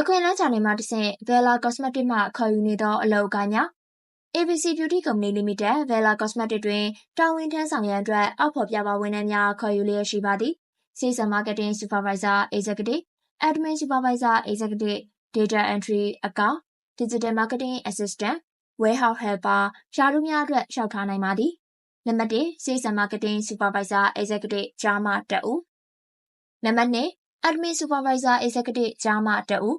အခွင့်အလမ်းချာနေမှတဆင့် Vela Cosmetic မှခေါ်ယူနေသောအလုပ်အကိုင်များ ABC Beauty Company Limited Vela Cosmetic တွင်တာဝန်ထမ်းဆောင်ရန်အတွက်အောက်ဖော်ပြပါဝန်ထမ်းများခေါ်ယူလျက်ရှိပါသည်။ Sales and Marketing Supervisor Executive Admin Supervisor Executive Data Entry အကောင့် Digital Marketing Assistant Warehouse Helper ရာထူးများအတွက်လျှောက်ထားနိုင်ပါသည်။နံပါတ်1 Sales and Marketing Supervisor Executive ကြားမှတက်ဦး။နံပါတ်2 Admin Supervisor Executive ကြားမှတက်ဦး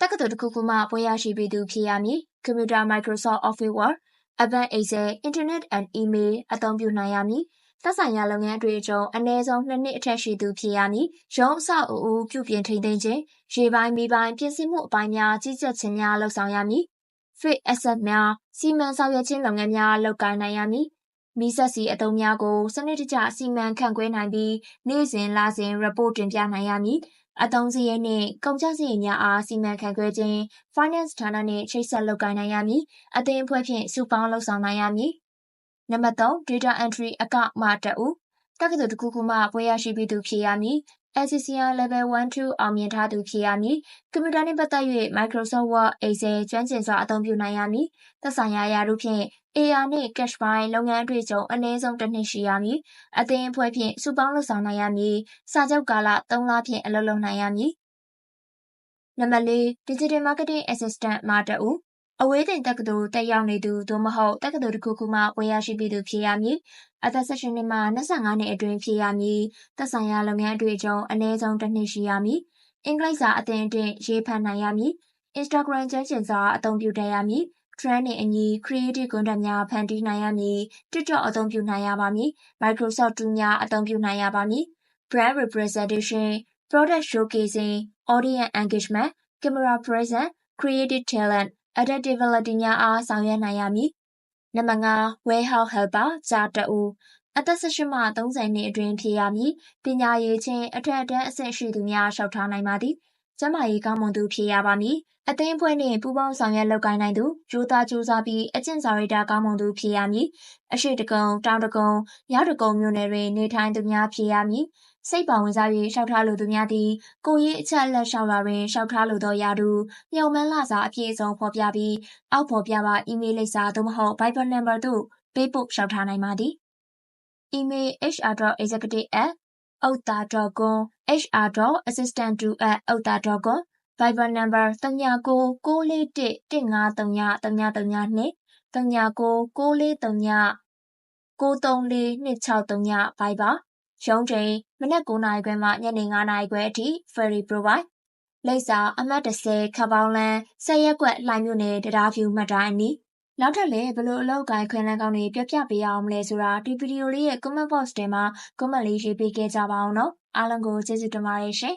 တက္ကသိုလ်တစ်ခုခုမှဘွဲရရှိပြီးသူဖြစ်ရမည်။ Computer Microsoft Office Word, Advanced Excel, Internet and Email အသုံးပြုနိုင်ရမည်။သက်ဆိုင်ရာလုပ်ငန်းအတွေ့အကြုံအနည်းဆုံးနှစ်နှစ်အထက်ရှိသူဖြစ်ရမည်။ရုံးအဆောက်အဦပြုပြင်ထိန်းသိမ်းခြင်း၊ရေပိုင်းမီးပိုင်းပြင်ဆင်မှုအပိုင်းများကြီးကြပ်ခြင်းများလုပ်ဆောင်ရမည်။ Fixed Asset များစီမံဆောင်ရွက်ခြင်းလုပ်ငန်းများလုပ်ကိုင်နိုင်ရမည်။မီးစက်စီအသုံးများကိုစနစ်တကျစီမံခန့်ခွဲနိုင်ပြီးနေ့စဉ်လစဉ် report တင်ပြနိုင်ရမည် အသုံးစရိတ်နှင့် ကုန်ကျစရိတ်များအား စီမံခန့်ခွဲခြင်း finance ဌာနနှင့် ချိတ်ဆက်လုပ်ကိုင်နိုင်ရမည် အသင်းအဖွဲ့ဖြင့် စုပေါင်းလုပ်ဆောင်နိုင်ရမည် နံပါတ် 3 data entry အကောင့်မှတက်ဦး တက္ကသိုလ်တစ်ခုခုမှ ဘွဲရရှိပြီးသူ ဖြစ်ရမည် SCCR level 1 2 အောင်မြင်ထားသူဖြစ်ရမည်ကွန်ပျူတာနှင့်ပတ်သက်၍ Microsoft Word Excel ကျွမ်းကျင်စွာအသုံးပြုနိုင်ရမည်သက်ဆိုင်ရာရာထူးဖြင့် AR နှင့် cash ပိုင်းလုပ်ငန်းအတွေ့အကြုံအနည်းဆုံးတစ်နှစ်ရှိရမည်အသင်းအဖွဲ့ဖြင့်စုပေါင်းလုပ်ဆောင်နိုင်ရမည်စာချုပ်ကာလ3လဖြင့်အလုပ်လုပ်နိုင်ရမည်နံပါတ်၄ Digital Marketing Assistant မှာတဦး အဝေးတင်တက္ကသိုလ်တက်ရောက်နေသူသို့မဟုတ်တက္ကသိုလ်တစ်ခုခုမှဝယ်ရရှိပြီးသူဖြစ်ရမည်အသက်16နှစ်မှ25နှစ်အတွင်းဖြစ်ရမည်သက်ဆိုင်ရာလုပ်ငန်းအတွေ့အကြုံအနည်းဆုံးတစ်နှစ်ရှိရမည်အင်္ဂလိပ်စာအသင်အတွင်းရေးဖတ်နိုင်ရမည် Instagram ကျွမ်းကျင်စွာအသုံးပြုတတ်ရမည် trend နှင့်အညီ creative content များဖန်တီးနိုင်ရမည် TikTok အသုံးပြုနိုင်ရပါမည် Microsoft Tool များအသုံးပြုနိုင်ရပါမည် brand representation product showcasing audience engagement camera presence creative talent adaptability များအားဆောင်ရွက်နိုင်ရမည်နံပါတ်5 warehouse helper ကြာတအူအသက်18မှ30နှစ်အတွင်းဖြစ်ရမည်ပညာရေးချင်းအထက်အတန်းအဆင့်ရှိသူများလျှောက်ထားနိုင်ပါသည်ကျမကြီးကောင်းမွန်သူဖြစ်ရပါမည်အသင်းအဖွဲ့နှင့်ပူးပေါင်းဆောင်ရွက်လုပ်ကိုင်နိုင်သူကြိုးစားကြိုးစားပြီးအကျင့်စာရိတ္တကောင်းမွန်သူဖြစ်ရမည်အရှိတကုံတောင်တကုံရောက်တကုံမြို့နယ်တွင်နေထိုင်သူများဖြစ်ရမည် စိတ်ပါဝင်စား၍လျှောက်ထားလိုသူများသည် ကိုရေးအချက်အလက်လျှောက်လာတွင်လျှောက်ထားလိုသောရာထူးမျှော်မှန်းလာစာအပြည့်အစုံဖော်ပြပြီး အောက်ဖော်ပြပါအီးမေးလ်လိပ်စာသို့မဟုတ် Viber number သို့ပေးပို့လျှောက်ထားနိုင်ပါသည် email hr.executive@outta.com hr.assistant2@outta.com Viber number 39694115393932 39694339634263 Viber ရုံးချိန်မနက်9:00နာရီခွဲမှညနေ9:00နာရီခွဲအထိ Ferry Provide လိပ်စာအမှတ်30ခပောင်းလန်းဆယ်ရက်ကွက်လှိုင်မြို့နယ်တရားဖြူမှတ်တိုင်းအနီးနောက်ထပ်လည်းဘလို့အလောက်ကိုင်းခွင်လန်းကောင်းတွေပြပြပေးအောင်မလဲဆိုတာဒီဗီဒီယိုလေးရဲ့ comment box ထဲမှာ comment လေးရေးပေးခဲ့ကြပါအောင်နော်အားလုံးကိုကျေးဇူးတင်ပါတယ်ရှင်